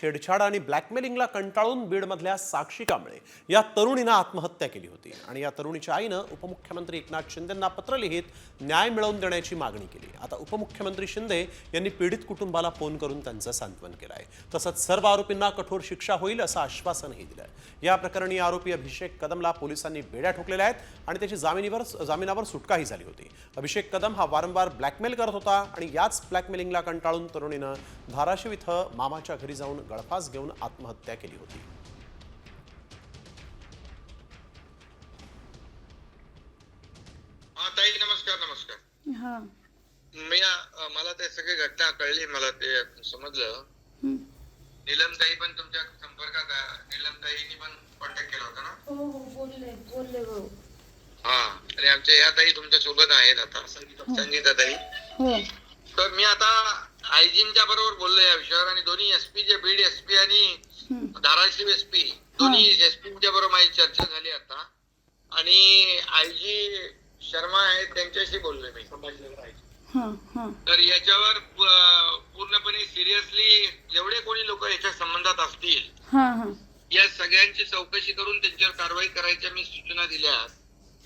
छेडछाड आणि ब्लॅकमेलिंगला कंटाळून बीडमधल्या साक्षी कांबळे या तरुणीनं आत्महत्या केली होती. आणि या तरुणीच्या आईनं उपमुख्यमंत्री एकनाथ शिंदेंना पत्र लिहित न्याय मिळवून देण्याची मागणी केली. आता उपमुख्यमंत्री शिंदे यांनी पीडित कुटुंबाला फोन करून त्यांचं सांत्वन केलं आहे तसंच सर्व आरोपींना कठोर शिक्षा होईल असं आश्वासनही दिलं आहे या प्रकरणी आरोपी अभिषेक कदमला पोलिसांनी बेड्या ठोकलेल्या आहेत आणि त्याची जामिनीवर जामिनावर सुटकाही झाली होती. अभिषेक कदम हा वारंवार ब्लॅकमेल करत होता आणि याच ब्लॅकमेलिंगला कंटाळून तरुणीनं धाराशिव इथं मामाच्या घरी जाऊन गळफास घेऊन आत्महत्या केली होती. हा ताई नमस्कार नमस्कार. हा. मी मला ते सगळी घटना कळली मला ते समजलं. नीलमताई पण तुमच्या संपर्कात. नीलमताईनी पण कॉन्टॅक्ट केला होता ना? हो हो बोलले बोलले हो. हा आणि आमच्या या ताई तुमच्यासोबत आहेत आता. संगीता ताई. हो. तर मी आता आयजींच्या बरोबर बोललो या विषयावर आणि दोन्ही एसपी जे बीड एसपी आणि. धाराशिव एसपी दोन्ही एसपीच्या बरोबर माझी चर्चा झाली आता. आणि आयजी शर्मा आहेत त्यांच्याशी बोललोय मी. हा हा. तर याच्यावर पूर्णपणे सिरियसली जेवढे कोणी लोक याच्या संबंधात असतील हा हा. या सगळ्यांची चौकशी करून त्यांच्यावर कारवाई करायच्या मी सूचना दिल्या.